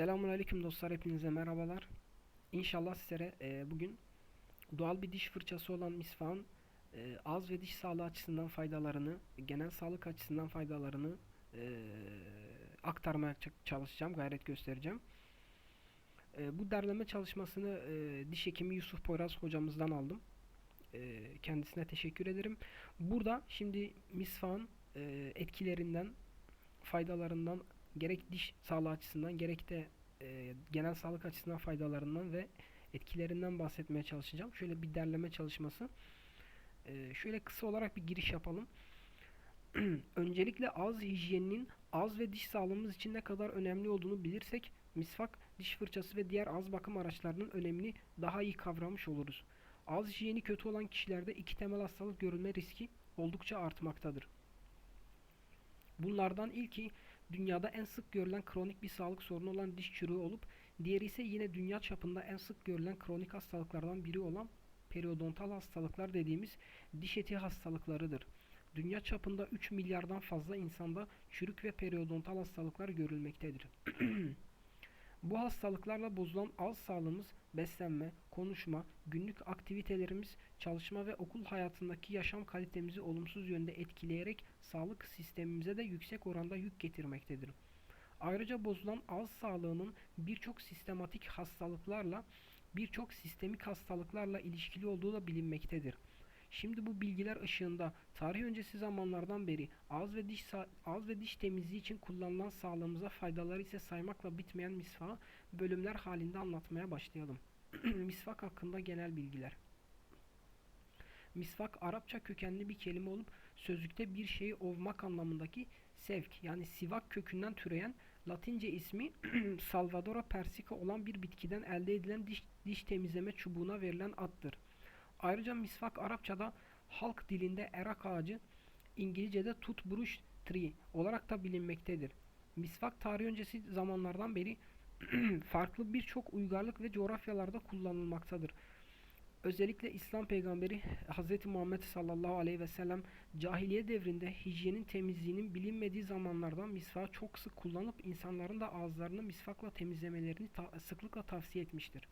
Selamünaleyküm dostlar hepinize merhabalar. İnşallah sizlere e, bugün doğal bir diş fırçası olan misvağın e, ağız ve diş sağlığı açısından faydalarını, genel sağlık açısından faydalarını e, aktarmaya çalışacağım, gayret göstereceğim. E, bu derleme çalışmasını e, diş hekimi Yusuf Poyraz hocamızdan aldım. E, kendisine teşekkür ederim. Burada şimdi misvağın e, etkilerinden, faydalarından gerek diş sağlığı açısından gerek de e, genel sağlık açısından faydalarından ve etkilerinden bahsetmeye çalışacağım. Şöyle bir derleme çalışması. E, şöyle kısa olarak bir giriş yapalım. Öncelikle ağız hijyeninin ağız ve diş sağlığımız için ne kadar önemli olduğunu bilirsek misvak, diş fırçası ve diğer ağız bakım araçlarının önemini daha iyi kavramış oluruz. Ağız hijyeni kötü olan kişilerde iki temel hastalık görülme riski oldukça artmaktadır. Bunlardan ilki dünyada en sık görülen kronik bir sağlık sorunu olan diş çürüğü olup diğeri ise yine dünya çapında en sık görülen kronik hastalıklardan biri olan periodontal hastalıklar dediğimiz diş eti hastalıklarıdır. Dünya çapında 3 milyardan fazla insanda çürük ve periodontal hastalıklar görülmektedir. Bu hastalıklarla bozulan ağız sağlığımız, beslenme, konuşma, günlük aktivitelerimiz, çalışma ve okul hayatındaki yaşam kalitemizi olumsuz yönde etkileyerek sağlık sistemimize de yüksek oranda yük getirmektedir. Ayrıca bozulan ağız sağlığının birçok sistematik hastalıklarla, birçok sistemik hastalıklarla ilişkili olduğu da bilinmektedir. Şimdi bu bilgiler ışığında tarih öncesi zamanlardan beri ağız ve diş ağız ve diş temizliği için kullanılan sağlığımıza faydaları ise saymakla bitmeyen misvağı bölümler halinde anlatmaya başlayalım. Misvak hakkında genel bilgiler. Misvak Arapça kökenli bir kelime olup sözlükte bir şeyi ovmak anlamındaki sevk yani sivak kökünden türeyen Latince ismi Salvadora persica olan bir bitkiden elde edilen diş, diş temizleme çubuğuna verilen addır. Ayrıca misvak Arapçada halk dilinde erak ağacı, İngilizce'de toothbrush tree olarak da bilinmektedir. Misvak tarih öncesi zamanlardan beri farklı birçok uygarlık ve coğrafyalarda kullanılmaktadır. Özellikle İslam peygamberi Hz. Muhammed sallallahu aleyhi ve sellem cahiliye devrinde hijyenin temizliğinin bilinmediği zamanlardan misvağı çok sık kullanıp insanların da ağızlarını misvakla temizlemelerini ta- sıklıkla tavsiye etmiştir.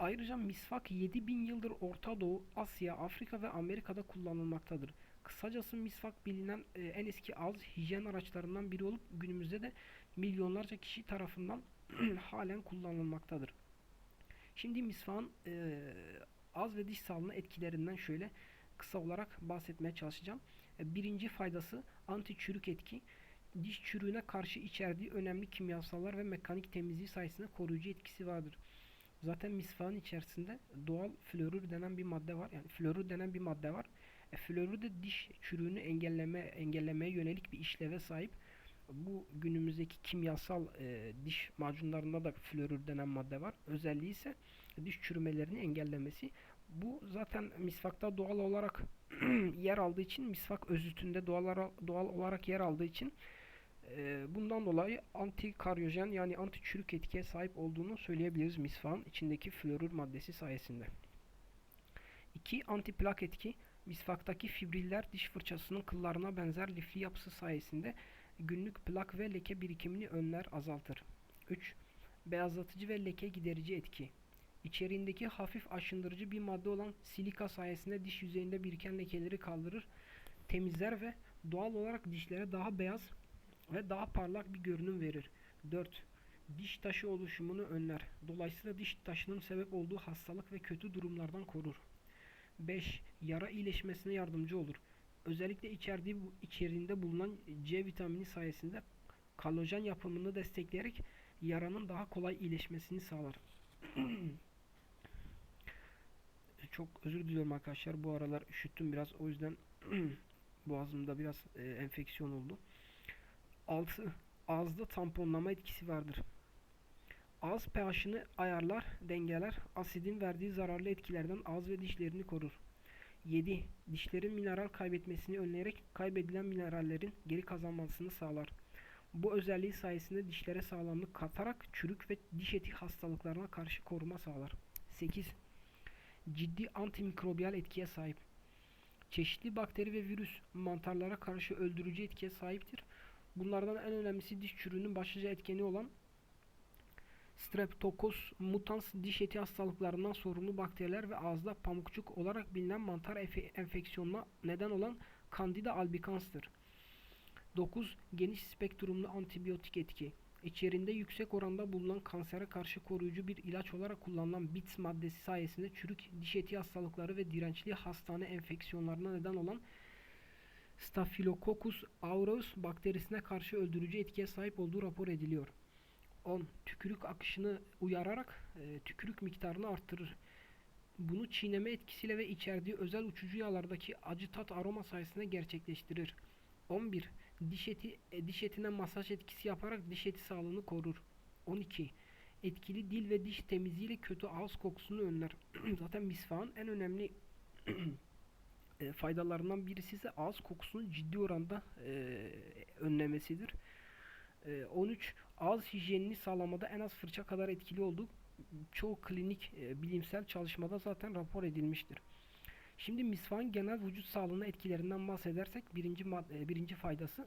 Ayrıca misvak 7000 yıldır Orta Doğu, Asya, Afrika ve Amerika'da kullanılmaktadır. Kısacası misvak bilinen e, en eski ağız hijyen araçlarından biri olup günümüzde de milyonlarca kişi tarafından halen kullanılmaktadır. Şimdi misvağın e, ağız ve diş sağlığına etkilerinden şöyle kısa olarak bahsetmeye çalışacağım. E, birinci faydası anti çürük etki. Diş çürüğüne karşı içerdiği önemli kimyasallar ve mekanik temizliği sayesinde koruyucu etkisi vardır. Zaten misvağın içerisinde doğal florür denen bir madde var. Yani florür denen bir madde var. E, florür de diş çürüğünü engelleme engellemeye yönelik bir işleve sahip. Bu günümüzdeki kimyasal e, diş macunlarında da florür denen madde var. Özelliği ise diş çürümelerini engellemesi. Bu zaten misvakta doğal olarak yer aldığı için misvak özütünde doğal, doğal olarak yer aldığı için e, bundan dolayı anti karyojen yani anti çürük etkiye sahip olduğunu söyleyebiliriz misvağın içindeki florür maddesi sayesinde. 2. Anti plak etki. Misvaktaki fibriller diş fırçasının kıllarına benzer lifli yapısı sayesinde günlük plak ve leke birikimini önler, azaltır. 3. Beyazlatıcı ve leke giderici etki. İçeriğindeki hafif aşındırıcı bir madde olan silika sayesinde diş yüzeyinde biriken lekeleri kaldırır, temizler ve doğal olarak dişlere daha beyaz ve daha parlak bir görünüm verir. 4. Diş taşı oluşumunu önler. Dolayısıyla diş taşının sebep olduğu hastalık ve kötü durumlardan korur. 5. Yara iyileşmesine yardımcı olur. Özellikle içerdiği, içeriğinde bulunan C vitamini sayesinde kolajen yapımını destekleyerek yaranın daha kolay iyileşmesini sağlar. Çok özür diliyorum arkadaşlar. Bu aralar üşüttüm biraz. O yüzden boğazımda biraz e, enfeksiyon oldu. 6. Ağızda tamponlama etkisi vardır. Ağız pH'ını ayarlar, dengeler, asidin verdiği zararlı etkilerden ağız ve dişlerini korur. 7. Dişlerin mineral kaybetmesini önleyerek kaybedilen minerallerin geri kazanmasını sağlar. Bu özelliği sayesinde dişlere sağlamlık katarak çürük ve diş eti hastalıklarına karşı koruma sağlar. 8. Ciddi antimikrobiyal etkiye sahip. Çeşitli bakteri ve virüs mantarlara karşı öldürücü etkiye sahiptir. Bunlardan en önemlisi diş çürüğünün başlıca etkeni olan Streptokokus mutans diş eti hastalıklarından sorumlu bakteriler ve ağızda pamukçuk olarak bilinen mantar enfeksiyonuna neden olan Candida albicans'tır. 9. Geniş spektrumlu antibiyotik etki. İçerinde yüksek oranda bulunan kansere karşı koruyucu bir ilaç olarak kullanılan BITS maddesi sayesinde çürük diş eti hastalıkları ve dirençli hastane enfeksiyonlarına neden olan Staphylococcus aureus bakterisine karşı öldürücü etkiye sahip olduğu rapor ediliyor. 10. Tükürük akışını uyararak e, tükürük miktarını arttırır. Bunu çiğneme etkisiyle ve içerdiği özel uçucu yağlardaki acı tat aroma sayesinde gerçekleştirir. 11. Diş eti e, diş etine masaj etkisi yaparak diş eti sağlığını korur. 12. Etkili dil ve diş temizliğiyle kötü ağız kokusunu önler. Zaten misvağın en önemli e, faydalarından birisi ise ağız kokusunu ciddi oranda e, önlemesidir. E, 13. Ağız hijyenini sağlamada en az fırça kadar etkili olduğu çoğu klinik e, bilimsel çalışmada zaten rapor edilmiştir. Şimdi misvağın genel vücut sağlığına etkilerinden bahsedersek birinci e, birinci faydası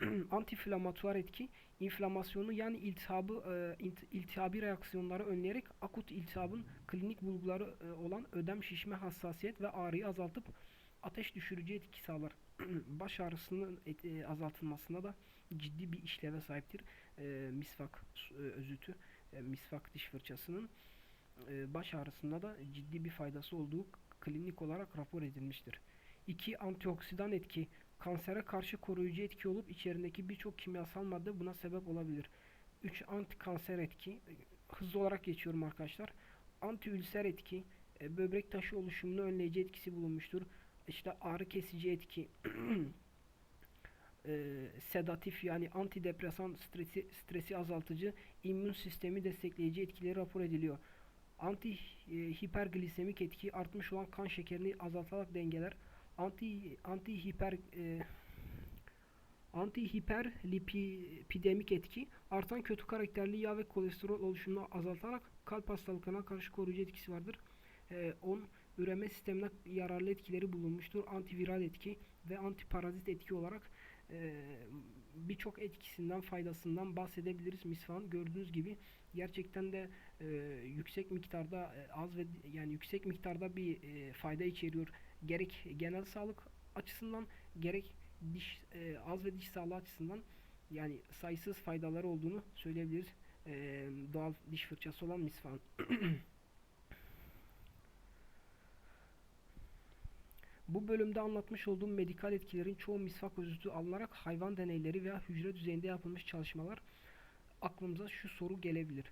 antiinflamatuar etki, inflamasyonu yani iltihabı e, iltihabi reaksiyonları önleyerek akut iltihabın klinik bulguları e, olan ödem, şişme, hassasiyet ve ağrıyı azaltıp ateş düşürücü etki sağlar. Baş ağrısının et- e, azaltılmasında da ciddi bir işleve sahiptir. E, misvak e, özütü, e, misvak diş fırçasının e, baş ağrısında da ciddi bir faydası olduğu klinik olarak rapor edilmiştir. 2. Antioksidan etki kansere karşı koruyucu etki olup içerisindeki birçok kimyasal madde buna sebep olabilir. 3. Antikanser etki hızlı olarak geçiyorum arkadaşlar. Antiülser etki e, böbrek taşı oluşumunu önleyici etkisi bulunmuştur. İşte ağrı kesici etki e, sedatif yani antidepresan stresi, stresi azaltıcı immün sistemi destekleyici etkileri rapor ediliyor. Anti e, hiperglisemik etki artmış olan kan şekerini azaltarak dengeler. Anti anti hiper e, anti hiperlipidemik etki artan kötü karakterli yağ ve kolesterol oluşumunu azaltarak kalp hastalıklarına karşı koruyucu etkisi vardır. E, 10 üreme sistemine yararlı etkileri bulunmuştur. Antiviral etki ve antiparazit etki olarak e, birçok etkisinden faydasından bahsedebiliriz. Misvan gördüğünüz gibi gerçekten de e, yüksek miktarda e, az ve yani yüksek miktarda bir fayda içeriyor. Gerek genel sağlık açısından gerek diş ağız ve diş sağlığı açısından yani sayısız faydaları olduğunu söyleyebiliriz. Doğal diş fırçası olan misvan Bu bölümde anlatmış olduğum medikal etkilerin çoğu misvak özütü alınarak hayvan deneyleri veya hücre düzeyinde yapılmış çalışmalar aklımıza şu soru gelebilir.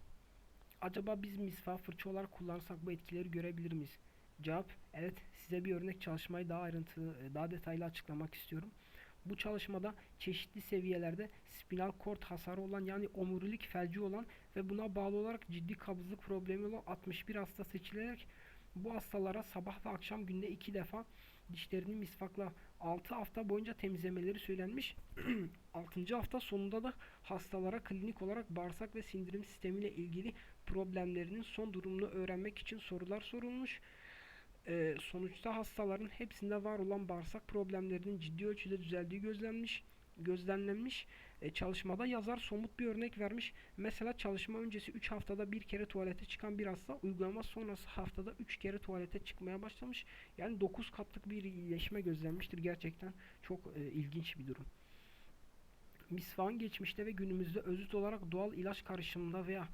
Acaba biz misvak fırça olarak kullanırsak bu etkileri görebilir miyiz? Cevap evet size bir örnek çalışmayı daha ayrıntılı daha detaylı açıklamak istiyorum. Bu çalışmada çeşitli seviyelerde spinal kord hasarı olan yani omurilik felci olan ve buna bağlı olarak ciddi kabızlık problemi olan 61 hasta seçilerek bu hastalara sabah ve akşam günde iki defa dişlerini misvakla 6 hafta boyunca temizlemeleri söylenmiş. 6. hafta sonunda da hastalara klinik olarak bağırsak ve sindirim sistemiyle ilgili problemlerinin son durumunu öğrenmek için sorular sorulmuş. Ee, sonuçta hastaların hepsinde var olan bağırsak problemlerinin ciddi ölçüde düzeldiği gözlenmiş gözlemlenmiş. E, çalışmada yazar somut bir örnek vermiş. Mesela çalışma öncesi 3 haftada bir kere tuvalete çıkan bir hasta uygulama sonrası haftada 3 kere tuvalete çıkmaya başlamış. Yani 9 katlık bir iyileşme gözlenmiştir. Gerçekten çok e, ilginç bir durum. Misvağın geçmişte ve günümüzde özüt olarak doğal ilaç karışımında veya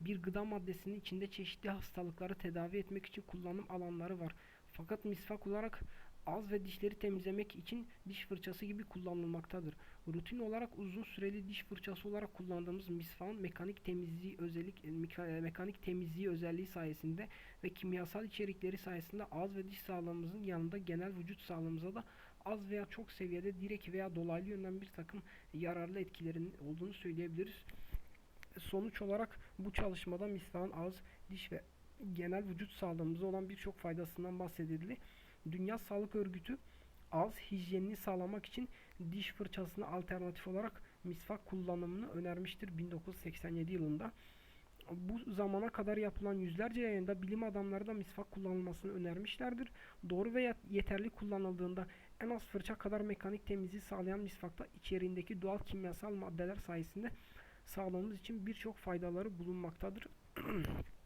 bir gıda maddesinin içinde çeşitli hastalıkları tedavi etmek için kullanım alanları var. Fakat misvak olarak ağız ve dişleri temizlemek için diş fırçası gibi kullanılmaktadır. Rutin olarak uzun süreli diş fırçası olarak kullandığımız misvağın mekanik temizliği özellik meka- mekanik temizliği özelliği sayesinde ve kimyasal içerikleri sayesinde ağız ve diş sağlığımızın yanında genel vücut sağlığımıza da az veya çok seviyede direkt veya dolaylı yönden bir takım yararlı etkilerin olduğunu söyleyebiliriz. Sonuç olarak bu çalışmada misvağın ağız, diş ve genel vücut sağlığımıza olan birçok faydasından bahsedildi. Dünya Sağlık Örgütü ağız hijyenini sağlamak için diş fırçasına alternatif olarak misvak kullanımını önermiştir 1987 yılında. Bu zamana kadar yapılan yüzlerce yayında bilim adamları da misvak kullanılmasını önermişlerdir. Doğru ve yeterli kullanıldığında en az fırça kadar mekanik temizliği sağlayan misvakta içeriğindeki doğal kimyasal maddeler sayesinde sağlığımız için birçok faydaları bulunmaktadır.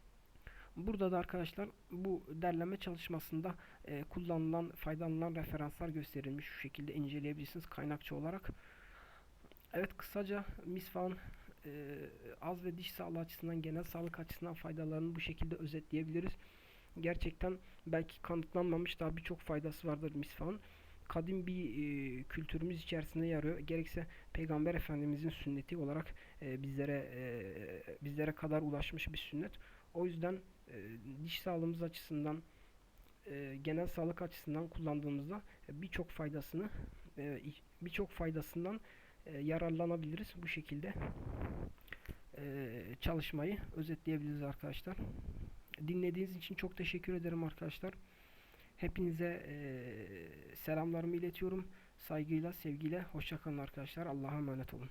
Burada da arkadaşlar bu derleme çalışmasında e, kullanılan, faydalanılan referanslar gösterilmiş. Şu şekilde inceleyebilirsiniz kaynakça olarak. Evet kısaca misfağın e, az ve diş sağlığı açısından, genel sağlık açısından faydalarını bu şekilde özetleyebiliriz. Gerçekten belki kanıtlanmamış daha birçok faydası vardır misfağın. Kadim bir e, kültürümüz içerisinde yarıyor. Gerekse Peygamber Efendimizin sünneti olarak e, bizlere e, bizlere kadar ulaşmış bir sünnet. O yüzden diş sağlığımız açısından e, genel sağlık açısından kullandığımızda birçok faydasını e, birçok faydasından e, yararlanabiliriz. Bu şekilde e, çalışmayı özetleyebiliriz arkadaşlar. Dinlediğiniz için çok teşekkür ederim arkadaşlar. Hepinize e, selamlarımı iletiyorum. Saygıyla, sevgiyle, hoşçakalın arkadaşlar. Allah'a emanet olun.